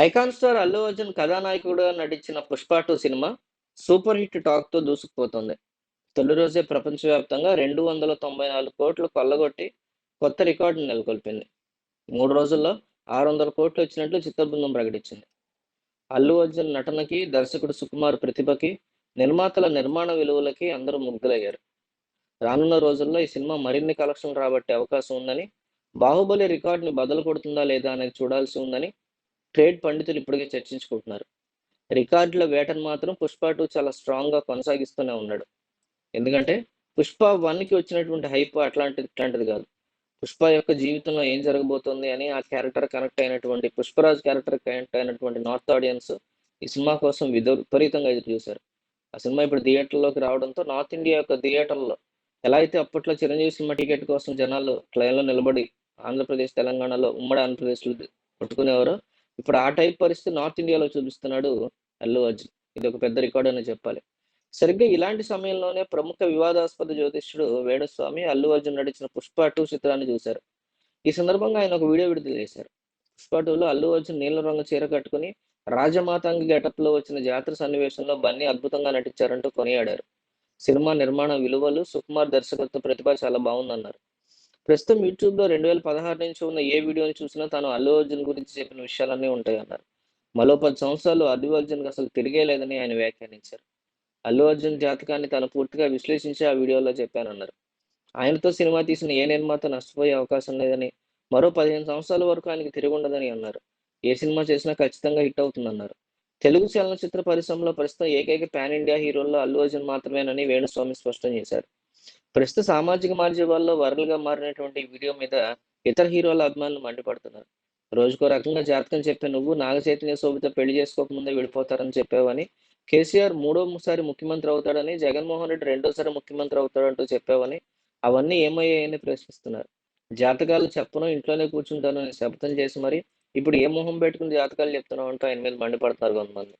Icon star Allu Arjun కథానాయకుడుగా నటించిన 'Pushpa two cinema super hit టాక్‌తో దూసుకుపోతోంది. తొలి రోజే ప్రపంచవ్యాప్తంగా 294,00,00,000 కొల్లగొట్టి కొత్త రికార్డును నెలకొల్పింది. మూడు రోజుల్లో ఆరు వందల కోట్లు వచ్చినట్లు చిత్రబృందం ప్రకటించింది. అల్లు అర్జున్ నటనకి, దర్శకుడు సుకుమార్ ప్రతిభకి, నిర్మాతల నిర్మాణ విలువలకి అందరూ ముగ్ధులయ్యారు. రానున్న రోజుల్లో ఈ సినిమా మరిన్ని కలెక్షన్లు రాబట్టే అవకాశం ఉందని, 'బాహుబలి' రికార్డుని బదలు కొడుతుందా లేదా అనేది చూడాల్సి ఉందని ట్రేడ్ పండితులు ఇప్పటికే చర్చించుకుంటున్నారు. రికార్డుల వేటను మాత్రం 'పుష్ప టూ చాలా స్ట్రాంగ్‌గా కొనసాగిస్తూనే ఉన్నాడు. ఎందుకంటే 'పుష్ప వన్కి వచ్చినటువంటి హైప్ అట్లాంటిది ఇట్లాంటిది కాదు. 'పుష్ప' యొక్క జీవితంలో ఏం జరగబోతోంది అని ఆ క్యారెక్టర్ కనెక్ట్ అయినటువంటి 'పుష్పరాజ్' క్యారెక్టర్ కనెక్ట్ అయినటువంటి నార్త్ ఆడియన్స్ ఈ సినిమా కోసం విపరీతంగా ఎదురు చూశారు ఆ సినిమా ఇప్పుడు థియేటర్‌లోకి రావడంతో నార్త్ ఇండియా యొక్క థియేటర్‌లో ఎలా అయితే అప్పట్లో 'చిరంజీవి' సినిమా టికెట్ కోసం జనాలు లైన్‌లో నిలబడి ఆంధ్రప్రదేశ్, తెలంగాణలో ఉమ్మడి ఆంధ్రప్రదేశ్‌లో కొట్టుకునేవారో ఇప్పుడు ఆ టైప్ పరిస్థితి నార్త్ ఇండియాలో చూపిస్తున్నాడు అల్లు అర్జున్. ఇది ఒక పెద్ద రికార్డ్ అని చెప్పాలి. సరిగ్గా ఇలాంటి సమయంలోనే ప్రముఖ వివాదాస్పద జ్యోతిష్యుడు వేణుస్వామి అల్లు అర్జున్ నటించిన 'పుష్ప టూ చిత్రాన్ని చూశారు. ఈ సందర్భంగా ఆయన ఒక వీడియో విడుదల చేశారు. 'పుష్ప టూలో అల్లు అర్జున్ నీలం రంగు చీర కట్టుకొని రాజమాతాంగి గెటప్‌లో వచ్చిన జాతర సన్నివేశంలో బన్నీ అద్భుతంగా నటించారంటూ కొనియాడారు. సినిమా నిర్మాణ విలువలు, సుకుమార్ దర్శకత్వ ప్రతిభ చాలా బాగుందన్నారు ప్రస్తుతం యూట్యూబ్‌లో 2016 నుంచి ఉన్న ఏ వీడియోని చూసినా తాను అల్లు అర్జున్ గురించి చెప్పిన విషయాలన్నీ ఉంటాయన్నారు. మరో పది సంవత్సరాలు అల్లు అర్జున్‌కి అసలు తిరిగే లేదని ఆయన వ్యాఖ్యానించారు. అల్లు అర్జున్ జాతకాన్ని తాను పూర్తిగా విశ్లేషించి ఆ వీడియోలో చెప్పానన్నారు. ఆయనతో సినిమా తీసిన ఏ నిర్మాత నష్టపోయే అవకాశం లేదని, మరో 15 సంవత్సరాల వరకు ఆయనకి తిరిగి ఉండదని అన్నారు. ఏ సినిమా చేసినా ఖచ్చితంగా హిట్ అవుతుందన్నారు. తెలుగు చలనచిత్ర పరిశ్రమలో ప్రస్తుతం ఏకైక పాన్ ఇండియా హీరోల్లో అల్లు అర్జున్ మాత్రమేనని వేణుస్వామి స్పష్టం చేశారు. ప్రస్తుత సామాజిక మాధ్యమాల్లో వైరల్‌గా మారినటువంటి వీడియో మీద ఇతర హీరోల అభిమానులు మండిపడుతున్నారు. రోజుకో రకంగా జాతకం చెప్పే నువ్వు నాగ చైతన్య, శోభితో పెళ్ళి చేసుకోకముందే విడిపోతారని చెప్పావని, కేసీఆర్ మూడోసారి ముఖ్యమంత్రి అవుతాడని, జగన్మోహన్ రెడ్డి రెండోసారి ముఖ్యమంత్రి అవుతాడంటూ చెప్పావని, అవన్నీ ఏమయ్యాయని ప్రశ్నిస్తున్నారు. జాతకాలు చెప్పను ఇంట్లోనే కూర్చుంటాను అని శపథం చేసి మరి ఇప్పుడు ఏ మొహం పెట్టుకుని జాతకాలు చెప్తున్నావు అంటూ ఆయన మీద మండిపడతారు కొంతమంది.